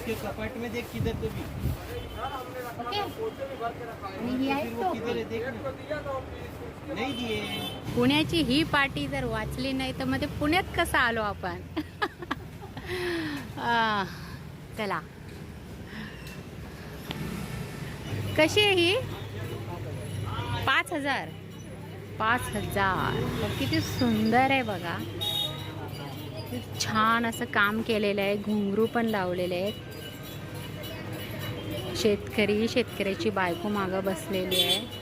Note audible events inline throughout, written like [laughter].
उसके कपाट में देख किधर तो भी। नहीं दिए। पुण्याची ही पार्टी जर वाचली नाही तर मग ते पुण्यात कसं आलो आपण? [laughs] चला. कशी आहे ही? पाच हजार. पाच हजार. किती सुंदर आहे बघा. छान असं काम केलेलं आहे. घुंगरू पण लावलेले आहेत. शेतकरी शेतकऱ्याची बायको मागं बसलेली आहे.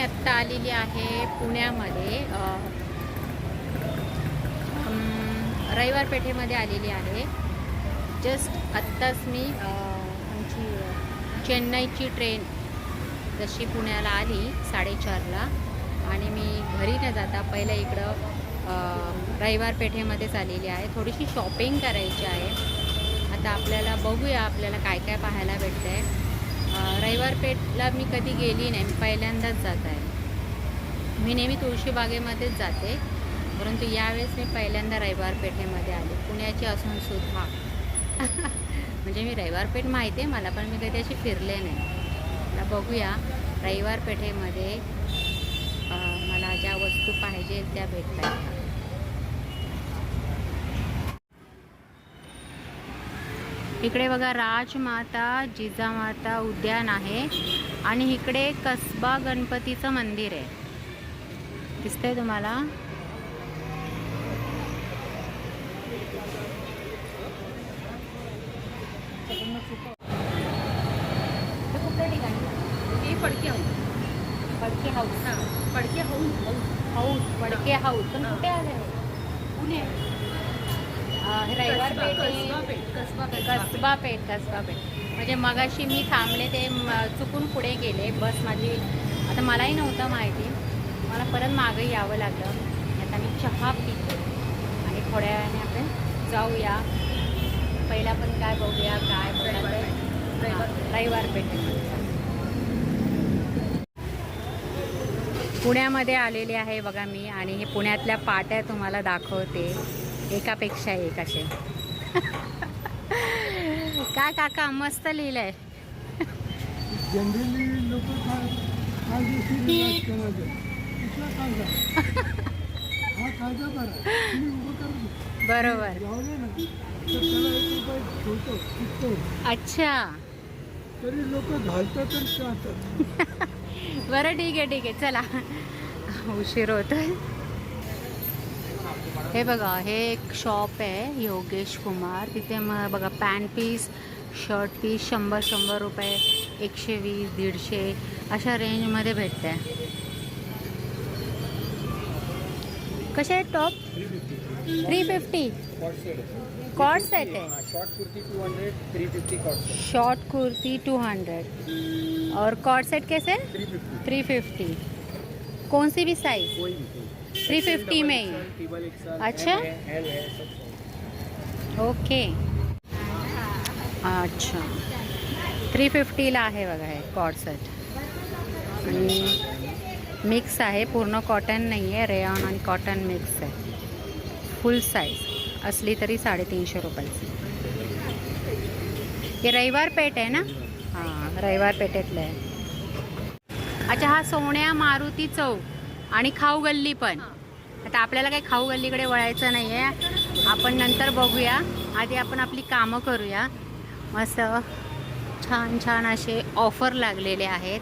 मी आत्ता आलेली आहे पुण्यामध्ये. रविवार पेठेमध्ये आलेली आहे. जस्ट आत्ताच मी आमची चेन्नईची ट्रेन जशी पुण्याला आली साडेचारला आणि मी घरी न जाता पहिलं इकडं रविवार पेठेमध्येच आलेली आहे. थोडीशी शॉपिंग करायची आहे. आता आपल्याला बघूया आपल्याला काय काय पाहायला भेटतं आहे रविवार पेठला मी कधी गेली नाही. मी पहिल्यांदाच जात आहे. मी नेहमी तुळशीबागेमध्येच जाते. परंतु यावेळेस मी पहिल्यांदा रविवार पेठेमध्ये आले. पुण्याची असून सुद्धा. [laughs] म्हणजे मी रविवार पेठ माहिती आहे मला पण मी कधी अशी फिरले नाही. आता बघूया रविवार पेठेमध्ये मला ज्या वस्तू पाहिजे त्या भेटतात इकडे बघा राजमाता जिजामाता उद्यान आहे. आणि इकडे कसबा गणपतीचं मंदिर आहे. दिसतंय तुम्हाला? कुठल्या ठिकाणी हाऊस हां Phadke house house house Phadke house पण. कुठे आले पुणे. रविवार कसबा पेठ कसबा पेठ. कसबा पेठ. कसबा म्हणजे मगाशी मी थांबले ते चुकून पुढे गेले बस माझी आता मलाही नव्हतं माहिती. मला परत मागं यावं लागलं. आता मी चहा पिते. आणि थोड्या वेळाने आपण जाऊया. पहिला पण काय बघूया काय रविवार पेठ. पुण्यामध्ये आलेले आहे बघा मी आणि हे पुण्यातल्या पाट्या तुम्हाला दाखवते. एकापेक्षा एक असे. [laughs] काय काका मस्त लिहिलंय. जनरली लोक बरोबर. अच्छा. तरी लोक घालतात बरं ठीक आहे ठीक आहे. चला. उशीर होतोय. हे बघा हे एक शॉप आहे योगेश कुमार. तिथे मग बघा पॅन्ट पीस शर्ट पीस शंभर शंभर रुपये एकशे वीस दीडशे अशा रेंजमध्ये भेटते कसे आहेत top three fifty co-ord set आहे. शॉर्ट कुर्ती टू हंड्रेड और कॉट सेट कैसे? थ्री फिफ्टी कौन सी भी साइज़ थ्री फिफ्टी में ही. अच्छा। है ओके अच्छा थ्री फिफ्टीला आहे बघा हे कॉट सेट आणि मिक्स आहे पूर्ण कॉटन नाही आहे रेयॉन आणि कॉटन मिक्स आहे. फुल साईज असली तरी साडेतीनशे रुपयाची. हे रविवार पेठ आहे ना? हां रविवार पेठेतलं आहे. अच्छा हा सोन्या मारुती चौक आणि खाऊ गल्ली पण. आता आपल्याला काही खाऊ गल्लीकडे वळायचं नाही आहे आपण नंतर बघूया. आधी आपण आपली कामं करूया. मस्त छान छान असे ऑफर लागलेले आहेत.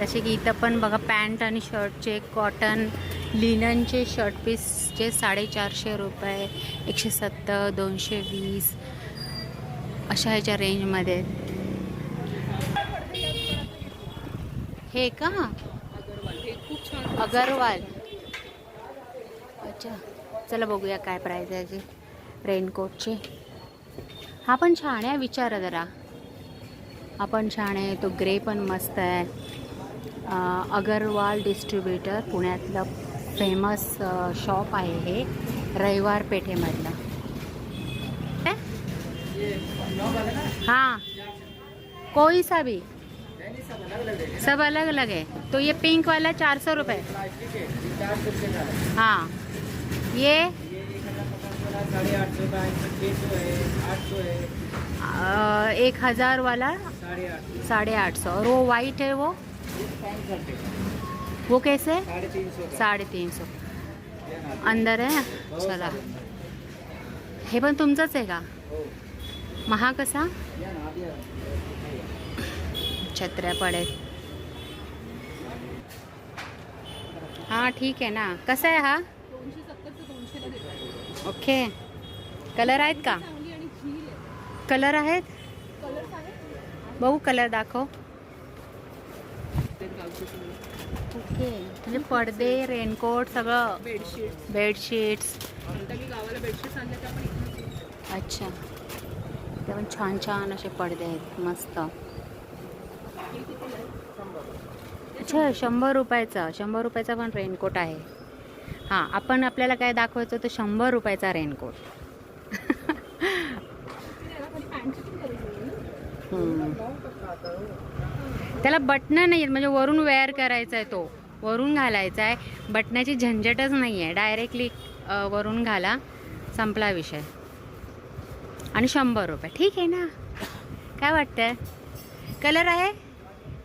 जसे की इथं पण बघा पॅन्ट आणि शर्टचे कॉटन लिननचे शर्ट पीसचे साडेचारशे रुपये एकशे सत्तर दोनशे वीस अशा ह्याच्या रेंजमध्ये. हे का? अगरवाल. अच्छा. चला बघूया काय प्राईज आहे याची. रेनकोटची हा पण छान आहे विचारा जरा. हा पण छान आहे तो ग्रे पण मस्त आहे. अगरवाल डिस्ट्रीब्युटर पुण्यातलं फेमस शॉप आहे हे रविवार पेठेमधलं. काय? हाँ. कोई सा भी. सब अलग अलग है. तो ये पिंक वाला चार सौ रुपये. ये हाँ. ये? एक हजार वाला? साढ़े आठ सौ. है और वो वाइट है वो? वो कैसे? साढ़े तीन सौ का। साडे तीन सौ। अंदर आहे हो, चला। हे पण तुमचंच आहे का? हो। महा कसा. छत्र्या पडेल. हां ठीक आहे ना. कसा आहे हा? ओके. कलर आहेत का? कलर आहेत? बघू कलर दाखव. गावचे ओके. म्हणजे पडदे रेनकोट सगळं? Bedsheet bedsheets. मी गावाला त्या पण अच्छा. ते पण छान छान असे पडदे आहेत. मस्त. अच्छा शंभर रुपयाचा. शंभर रुपयाचा पण रेनकोट आहे. हां आपण आपल्याला काय दाखवायचं तर शंभर रुपयाचा रेनकोट. [laughs] हम्म. त्याला बटणं नाही आहेत म्हणजे वरून वेअर करायचा आहे तो. वरून घालायचा आहे बटण्याची झंझटच नाही आहे डायरेक्टली वरून घाला. संपला विषय. आणि शंभर रुपये. ठीक आहे ना? काय वाटतंय? कलर आहे?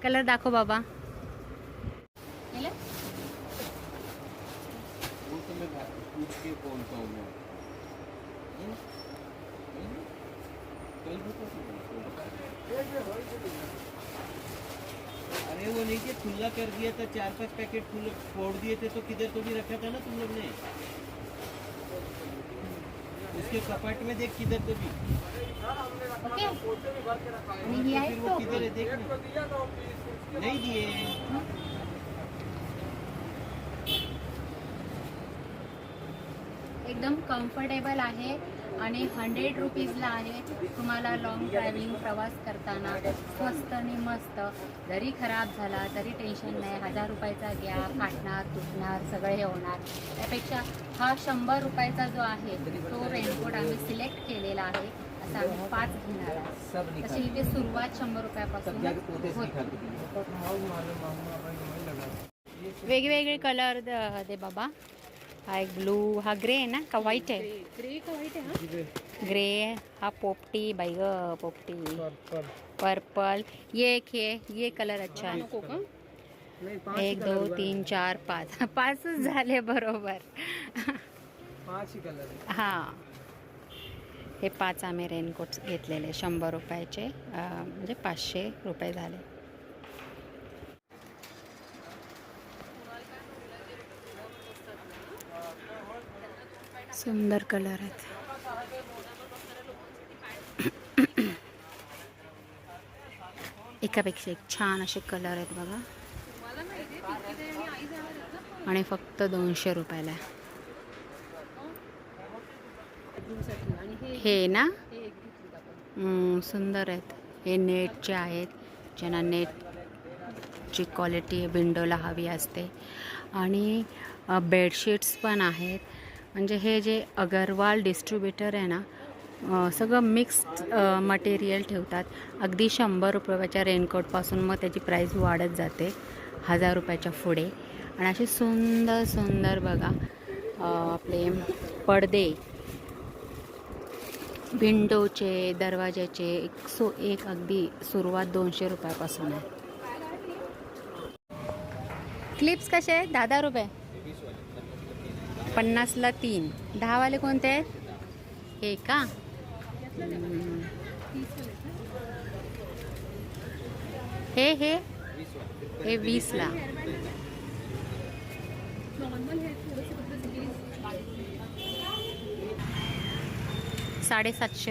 कलर दाखव बाबा. अरे वो नहीं कि खुला कर दिया था चार पाँच पैकेट खुले फोड़ दिए थे तो किधर तो भी रखा था ना तुम लोग ने? उसके कपाट में देख किधर तो भी। ही फिर वो किधर है देख नहीं दिए। एकदम कम्फर्टेबल आहे आणि हंड्रेड रुपीजला आहे तुम्हाला लॉंग ट्रॅव्हलिंग प्रवास करताना. स्वस्त आणि मस्त. जरी खराब झाला तरी टेन्शन नाही. हजार रुपयाचा घ्या फाटणार तुटणार सगळे हे होणार. त्यापेक्षा हा शंभर रुपयाचा जो आहे तो रेनकोट आम्ही सिलेक्ट केलेला आहे. असा आम्ही पाच घेणार आहे. तशी इथे सुरुवात शंभर रुपयापासून होते. वेगवेगळे कलर दे बाबा. हा एक ब्लू हा ग्रे आहे ना का व्हाईट आहे? ग्रे का व्हाईट आहे हा? ग्रे हा पोपटी बाई ग पोपटी. पर्पल ये एक हे ये कलर अच्छा आहे. एक दोन तीन चार पाच. [laughs] पाचच झाले बरोबर. पांच ही कलर हा. हे पाच आम्ही रेनकोट घेतलेले शंभर रुपयाचे म्हणजे पाचशे रुपये झाले. सुंदर कलर आहेत. एकापेक्षा एक छान असे कलर आहेत बघा. आणि फक्त दोनशे रुपयाला हे ना? सुंदर आहेत. हे नेटचे आहेत ज्यांना नेटची क्वालिटी विंडोला हवी असते. आणि बेडशीट्स पण आहेत. म्हणजे हे जे अगरवाल डिस्ट्रीब्युटर आहे ना सगळं मिक्स्ड मटेरियल ठेवतात. अगदी शंभर रुपयाच्या रेनकोटपासून मग त्याची प्राईस वाढत जाते हजार रुपयाच्या पुढे. आणि असे सुंदर सुंदर बघा आपले पडदे. विंडोचे दरवाज्याचे एक सो एक अगदी सुरुवात दोनशे रुपयापासून आहे. क्लिप्स कसे आहेत? दहा दहा रुपये. पन्नासला तीन. दहावाले हे का हम्म. हे? हे हे? हे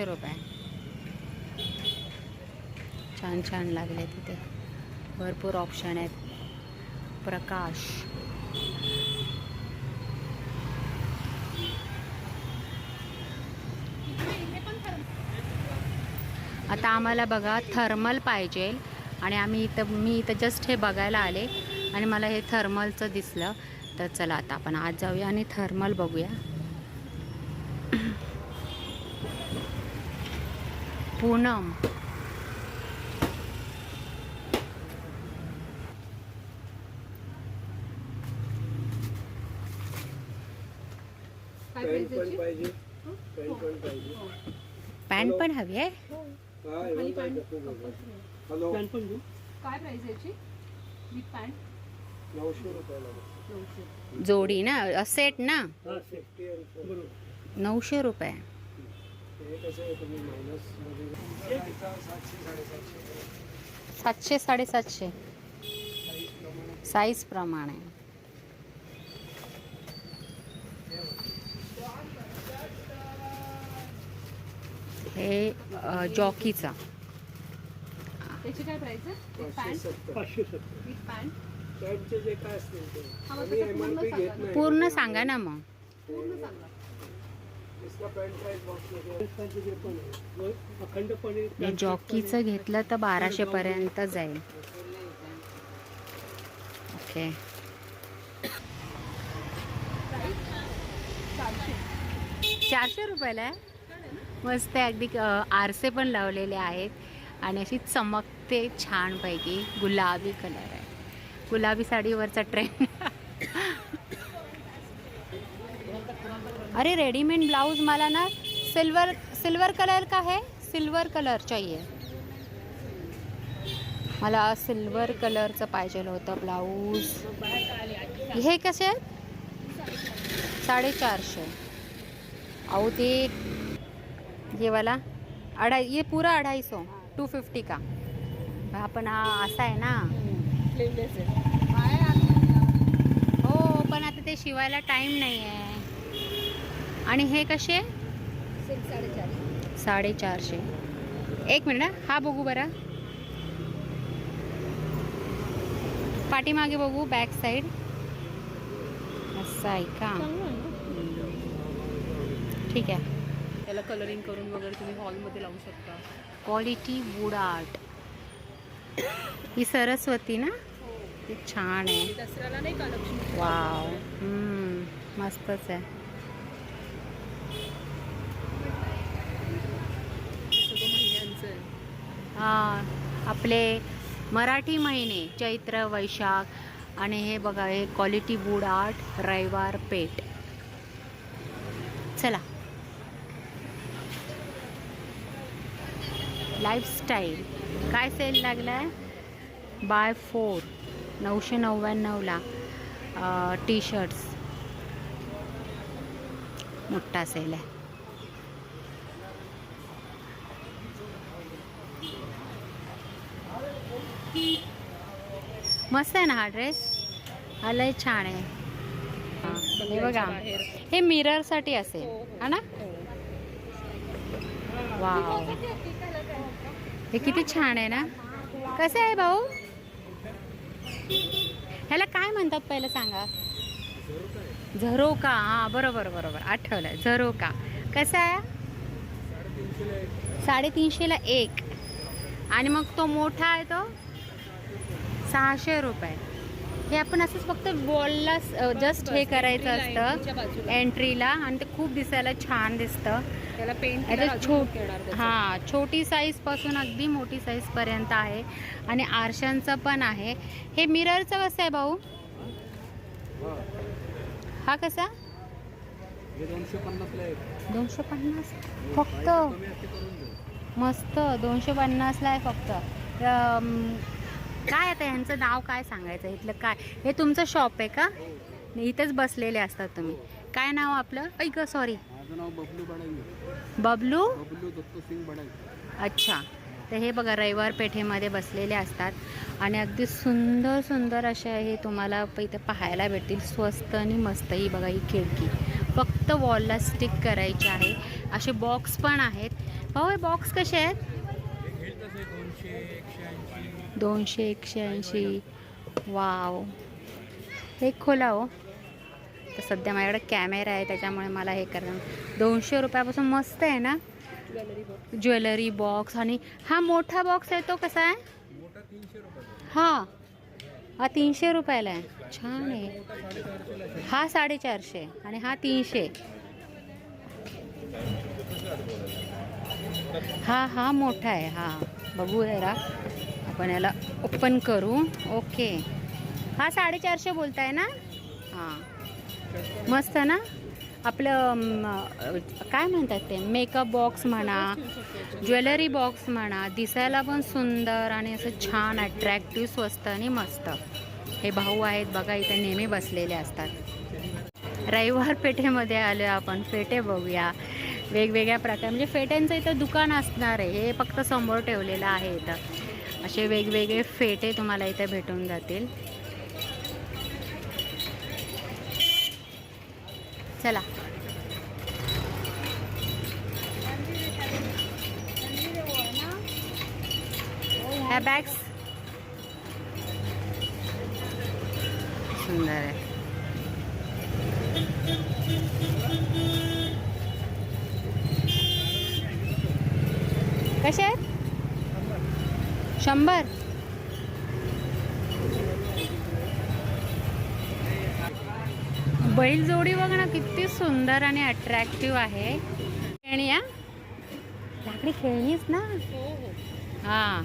रुपये. छान छान लागले तिथे. भरपूर ऑप्शन आहेत. प्रकाश. आता आम्हाला बघा थर्मल पाहिजे. आणि आम्ही इथं मी इथं जस्ट हे बघायला आले. आणि मला हे थर्मलचं दिसलं. तर चला आता आपण आज जाऊया आणि थर्मल बघूया. पूनम. पॅन्ट पण पाहिजे. पॅन्ट पण हवी आहे? खाली पॅन्ट कंपल्सरी हॅलो. पॅन्ट पण घेऊ. काय प्राइस याची? विथ पॅन्ट नऊशे रुपयाला नऊशे. जोडी ना सेट ना? नऊशे रुपये. हे कसं आहे तुम्ही मायनसमध्ये? सातशे साडेसातशे. सातशे साडेसातशे साईज प्रमाणे. हे जॉकीचा. त्याची काय प्राइस आहे? पूर्ण सांगा. ना मग. पूर्ण सांगा. इसका पॅन्ट प्राइस बॉक्स जे पण आहे व अखंडपणे जॉकीचं घेतलं तर बाराशे पर्यंत जाईल. ओके. चारशे चारशे रुपयाला आहे? मस्त आहे. अगदी आरसे पण लावलेले आहेत. आणि अशी चमकते छानपैकी. गुलाबी कलर आहे. गुलाबी साडीवरचा ट्रेंड अरे रेडीमेड ब्लाउज मला ना सिल्वर सिल्वर कलर का है? सिल्वर कलर चाहिए. मला सिल्वर कलरचं पाहिजे होतं ब्लाऊज हे कसे आहेत? साडेचारशे. अहो ते ये वाला अढ़ाई ये पूरा अढ़ाई सौ टू फिफ्टी का. आपण हा असा आहे ना. हो पण आता ते शिवायला टाईम नाही आहे आणि हे कसे? साडेचारशे. एक मिनिट हा. हा बघू बरं. पाठीमागे बघू बॅक साईड असं आहे का? ठीक आहे. त्याला कलरिंग करून वगैरे तुम्ही हॉलमध्ये लावू शकता. क्वालिटी वूड आर्ट ही सरस्वती ना? ती छान आहे. दसऱ्याला नाही का लक्ष्मी वाव मस्तच आहे. हा. आपले मराठी महिने चैत्र वैशाख आणि हे बघा हे क्वालिटी वूड आर्ट रविवार पेठ. चला. लाईफस्टाईल काय सेल लागला आहे बाय फोर नऊशे नव्याण्णवला टी शर्ट्स मोठा सेल आहे. मस्त आहे ना हा ड्रेस हा लय छान आहे. हा, हे बघा. हे मिररसाठी असेल हो, हो. हा. ना वाव हे किती छान आहे ना. कसं आहे भाऊ? ह्याला काय म्हणतात पहिलं सांगा. झरोका हां बरोबर बरोबर आठवलं झरोका. कसं आहे? साडेतीनशेला एक. आणि मग तो मोठा आहे तो सहाशे रुपये. हे आपण असंच फक्त वॉलला जस्ट हे करायचं असतं. एंट्रीला आणि ते खूप दिसायला छान दिसतं. त्याला पेंट छोट हां छोटी साईजपासून अगदी मोठी साईजपर्यंत आहे. आणि आरशांचं पण आहे. हे मिररचं कसं आहे भाऊ? हा कसा? हे दोनशे पन्नास फक्त? मस्त. दोनशे पन्नासला आहे फक्त. काय आता ह्यांचं नाव काय सांगायचं? इथलं काय? हे तुमचं शॉप आहे का? इथेच बसलेले असतात तुम्ही. काय नाव आपलं? ऐक सॉरी माझं नाव बबलू बबलू? बबलू दत्त सिंग बडाई अच्छा. तर हे बघा रविवार पेठेमध्ये बसलेले असतात. आणि अगदी सुंदर सुंदर अशा हे तुम्हाला इथे पाहायला भेटतील. स्वस्त आणि मस्त ही बघा ही खिडकी. फक्त वॉलला स्टिक करायची आहे. असे बॉक्स पण आहेत. भाऊ हे बॉक्स कसे आहेत? दोनशे एकशे ऐंशी. दोनशे एकशे ऐंशी. वाव. हे खोला हो. तर सध्या माझ्याकडे कॅमेरा आहे त्याच्यामुळे मला हे करणं. दोनशे रुपयापासून मस्त आहे ना? ज्वेलरी बॉक्स ज्वेलरी बॉक्स आणि हा मोठा बॉक्स आहे तो कसा आहे? हा. हा तीनशे रुपयाला आहे. छान आहे. हा साडेचारशे आणि हा तीनशे. हा हा मोठा आहे. हा. बघू जरा. आपण याला ओपन करू. ओके हा साडेचारशे बोलताय ना? हां. मस्त ना? आपलं काय म्हणतात ते? मेकअप बॉक्स म्हणा ज्वेलरी बॉक्स म्हणा दिसायला पण सुंदर आणि असं छान अट्रॅक्टिव्ह स्वस्त आणि मस्त. हे भाऊ आहेत बघा इथे नेहमी बसलेले असतात. रविवार पेठेमध्ये आलो आपण. फेटे बघूया. वेगवेगळ्या प्रकार म्हणजे फेट्यांचं इथं दुकान असणार आहे. हे फक्त समोर ठेवलेलं आहे इथं. असे वेगवेगळे फेटे तुम्हाला इथे भेटून जातील. चला. ह्या बॅग्स सुंदर आहे. कसे आहेत? शंभर. बैलजोडी जोडी सुंदर आणि अट्रॅक्टिव्ह आहे. खेळणी या लाकडी खेळणीच ना? हा.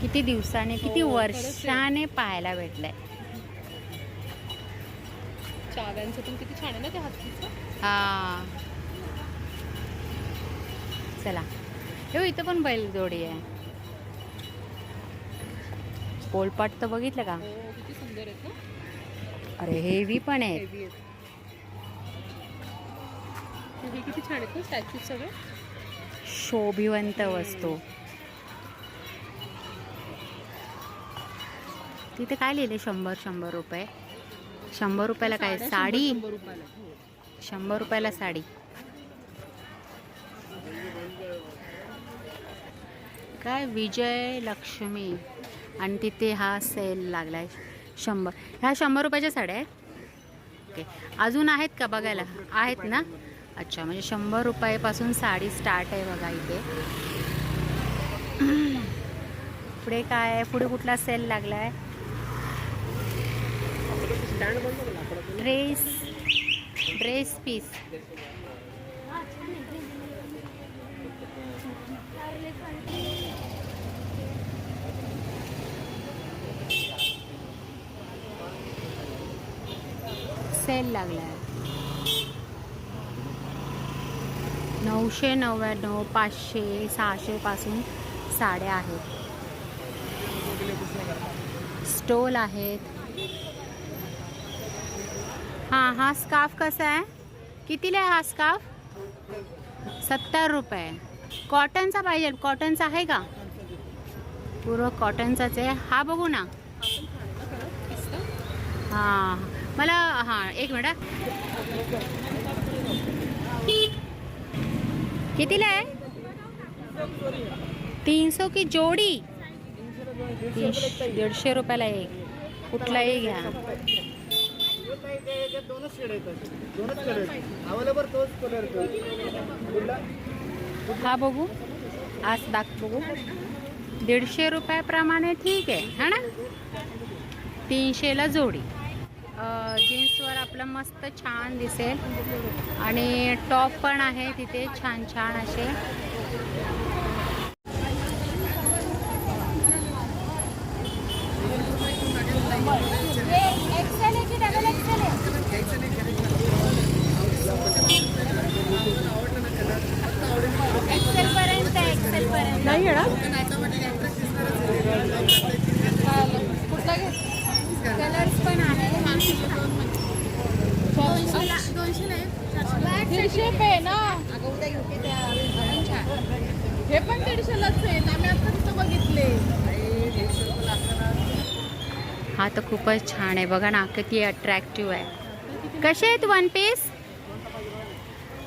किती दिवसाने किती हो. वर्षाने पाहायला भेटलंय. चाव्यांचं पण किती छान आहे ना हत्तीचं. हा. चला. हो इथं पण बैलजोडी आहे. पोलपाट तर बघितलं का? हो किती सुंदर आहेत ना. अरे हेवी पण आहे हे किती छान आहेत ना स्टॅच्यू सगळे? शोभिवंत वस्तू. तिथे काय लिहिले? शंभर शंभर रुपये. शंभर रुपयाला काय? साडी? शंभर- शंभर रुपयाला. हो. शंभर रुपयाला साडी. काय? विजय लक्ष्मी. आणि तिथे हा सेल लागलाय. शंभर. ह्या शंभर रुपयाच्या साड्या आहेत? ओके. अजून आहेत का बघायला? आहेत ना? अच्छा म्हणजे शंभर रुपयापासून साडी स्टार्ट आहे बघा इथे. पुढे काय आहे? पुढे कुठला सेल लागला आहे ड्रेस ड्रेस पीस सेल लागला आहे नऊशे नव्याण्णव पाचशे सहाशेपासून साड्या आहेत. स्टोल आहेत. हां हा स्कार्फ कसा आहे? कितीला आहे हा स्कार्फ? सत्तर रुपये. कॉटनचा पाहिजे कॉटनचा आहे का? पूर्ण कॉटनचाच आहे. हा बघू ना. हां मला हां एक मिनिट कितीला आहे? तीनशे की जोडी? दीडशे रुपयाला एक. कुठलाही घ्या. हा बघू. आज दाख बघू. दीडशे रुपयाप्रमाणे ठीक आहे है ना? तीनशेला जोडी. जीन्सवर आपलं मस्त छान दिसेल. आणि टॉप पण आहे तिथे छान छान असे. एक्सेल पर्यंत एक्सेल पर्यंत नाही येणार कुठला घे कलर्स पण आहे दीडशे पे ना हे पण दीडशेलाच आहे आम्ही आता तिथं बघितले हा तर खूपच छान आहे. बघा ना किती अट्रॅक्टिव्ह आहे. कसे आहेत वन पीस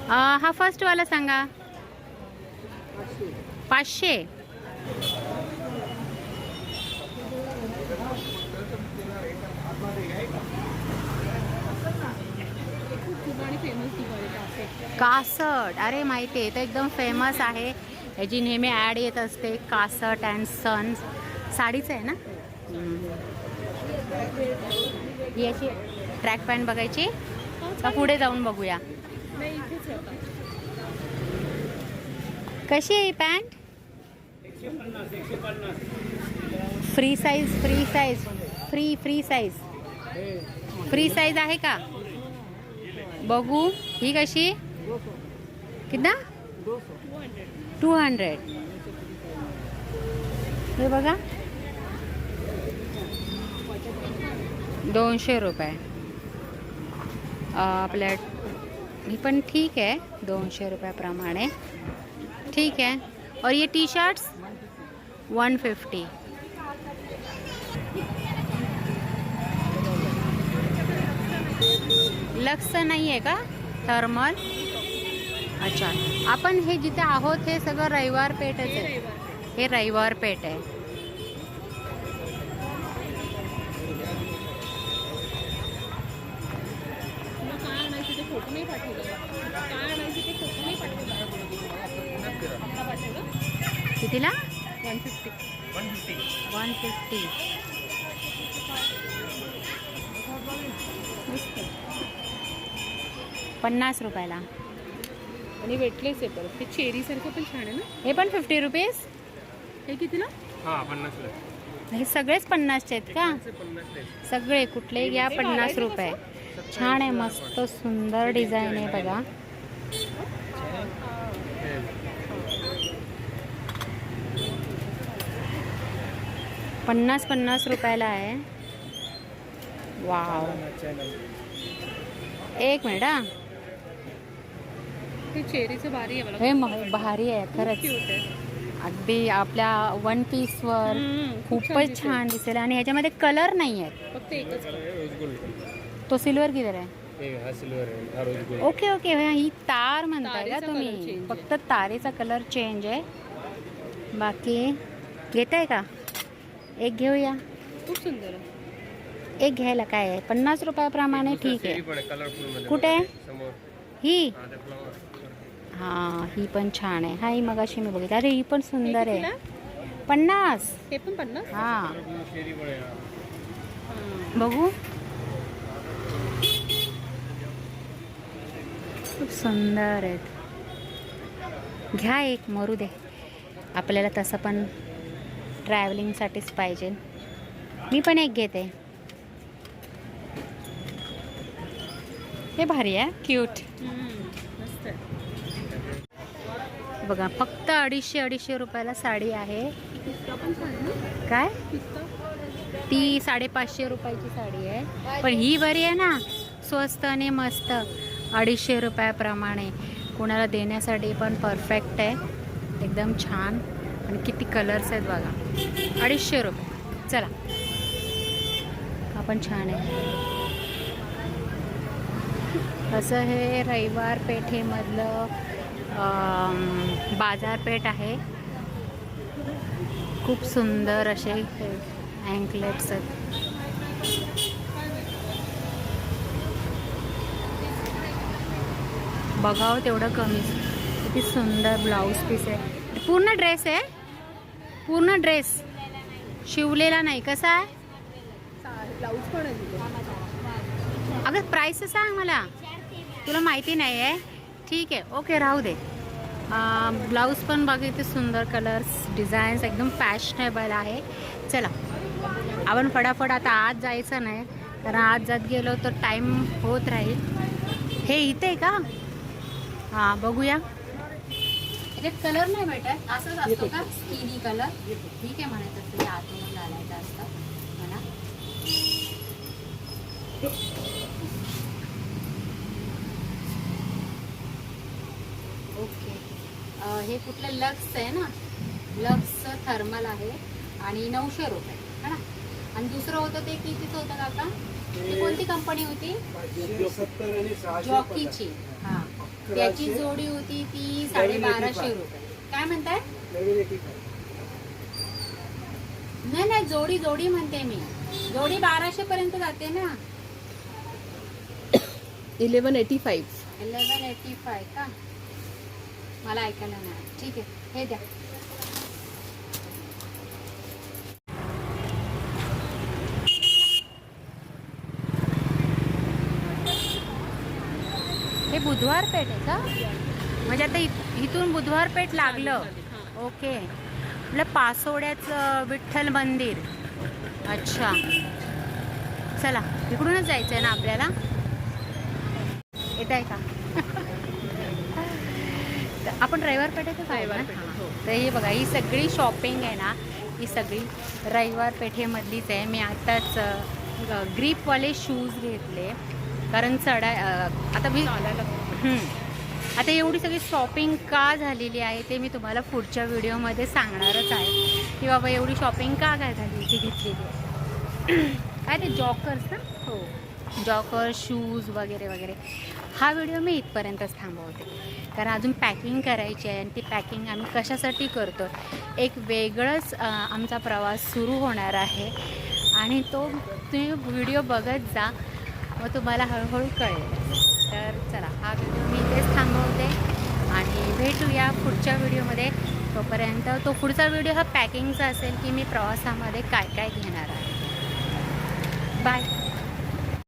हा फर्स्टवाला सांगा. पाचशे. कासट. अरे माहिती आहे तर एकदम फेमस आहे. याची नेहमी ॲड येत असते कासट अँड सन्स साडीचं आहे ना? ही अशी ट्रॅक पॅन्ट बघायची. का पुढे जाऊन बघूया. कशी आहे ही pant free size free size free free size free size आहे का? बघू. ही कशी? कितना? टू हंड्रेड हे बघा. दोनशे रुपये. आपल्या ही पण ठीक आहे दोनशे रुपयाप्रमाणे. ठीक है और ये टी शर्ट्स वन फिफ्टी लक्स नाही आहे का? थर्मल अच्छा. आपण हे जिथे आहोत हे सगळं रविवार पेठच आहे. हे रविवार पेठ आहे. फिफ्टी पन्नास रुपयाला. आणि वेटलेस आहे परत. ते चेरीसारखं पण छान आहे ना? हे पण फिफ्टी रुपीज हे कितीला? हा पन्नासला. हे सगळेच पन्नासचे आहेत का? सगळे कुठलेही घ्या पन्नास रुपये. छान आहे मस्त सुंदर डिझाईन आहे. बघा. पन्नास पन्नास रुपयाला आहे. वाव. एक मिनिट हा. चेरीचं भारी आहे हे भारी आहे खरंच. अगदी आपल्या वन पीसवर खूपच. छान दिसेल. आणि ह्याच्यामध्ये कलर नाही आहेत तो सिल्वर किती आहे. हे हा सिल्वर आहे. हा रोज गोल्ड ओके ओके हा, ही तार म्हणताय का तुम्ही. फक्त तारेचा कलर चेंज आहे. बाकी घेत आहे का? एक घेऊया. खूप सुंदर आहे. एक घ्यायला काय आहे? पन्नास रुपयाप्रमाणे ठीक आहे. पण आहे कलरफुलमध्ये कुठे? ही? हा हा पण छान आहे. हा ही मगाशी मी बघितली. अरे ही पण सुंदर हे आहे. पन्नास. हे पण पन्नास? हा. हा. हां. बघू. खूप सुंदर आहेत. घ्या एक मरू दे. आपल्याला तसं पण ट्रॅव्हलिंगसाठीच पाहिजे. मी पण एक घेते. हे भारी आहे क्यूट. बघा फक्त अडीचशे अडीचशे रुपयाला साडी आहे. काय? ती साडेपाचशे रुपयाची साडी आहे. पण ही बरी आहे ना स्वस्त आणि मस्त. अडीचशे रुपयाप्रमाणे. कुणाला देण्यासाठी पण परफेक्ट आहे. एकदम छान. आणि किती कलर्स आहेत बघा. अडीचशे रुपये चला. हा पण छान आहे. असं हे रविवार पेठेमधलं बाजारपेठ आहे. खूप सुंदर असे अँकलेट्स आहेत. बघावं तेवढं कमी. किती सुंदर ब्लाऊज पीस आहे. पूर्ण ड्रेस आहे? पूर्ण ड्रेस शिवलेला नाही. कसा आहे? ब्लाऊज पण अगं प्राईस सांग मला. तुला माहिती नाही आहे ठीक आहे ओके राहू दे. ब्लाऊज पण बघ इथे सुंदर कलर्स डिझाईन्स एकदम फॅशनेबल आहे. चला. आपण फटाफट आता आज जायचं नाही. कारण आज जात गेलो तर टाईम होत राहील. हे इथे का? हां बघूया. याच्यात कलर नाही भेटत. असंच असतो का? स्किनी कलर ठीक आहे म्हणायचं तुम्ही आतून घालायचं असतं. म्हणा. ओके अं, हे कुठलं लक्स आहे ना? लक्सचं थर्मल आहे आणि नऊशे रुपये. है ना? आणि दुसरं होतं ते कितीचं होतं काका? ती कोणती कंपनी होती? जॉकीची त्याची जोडी होती ती साडेबाराशे रुपये. काय म्हणताय. नाही नाही जोडी जोडी म्हणते मी. जोडी बाराशे पर्यंत जाते ना. Eleven eighty five. Eleven eighty five का? मला ऐकायला नाही ठीक आहे. हे द्या. बुधवार पेठ आहे का म्हणजे आता इथून बुधवार पेठ लागलं. ओके. आपलं पासोड्याचं विठ्ठल मंदिर. अच्छा. चला इकडूनच जायचं आहे ना आपल्याला? येत आहे का? [laughs] आपण रविवार पेठेतच आहे पेठेत, हो. तर हे बघा ही सगळी शॉपिंग आहे ना ही सगळी रविवार पेठेमधलीच आहे. मी आताच अ, ग्रीपवाले शूज घेतले. कारण चढा अ, आता मी. आता एवढी सगळी शॉपिंग का झालेली आहे ते मी तुम्हाला पुढच्या व्हिडिओमध्ये सांगणारच आहे. की बाबा एवढी शॉपिंग का काय झाली ती घेतलेली आहे? [clears throat] काय ते जॉकर्स ना? हो. जॉकर शूज वगैरे वगैरे. हा व्हिडिओ मी इथपर्यंतच थांबवते. कारण अजून पॅकिंग करायची आहे आणि ती पॅकिंग आम्ही कशासाठी करतो? एक वेगळंच आमचा प्रवास सुरू होणार आहे. आणि तो तुम्ही व्हिडिओ बघत जा. मग तुम्हाला हळूहळू कळेल. तर चला हा व्हिडिओ मी इथेच थांबवते आणि भेटूया पुढच्या व्हिडिओमध्ये. तोपर्यंत तो पुढचा व्हिडिओ हा पॅकिंगचा असेल की मी प्रवासामध्ये काय काय घेणार आहे. बाय.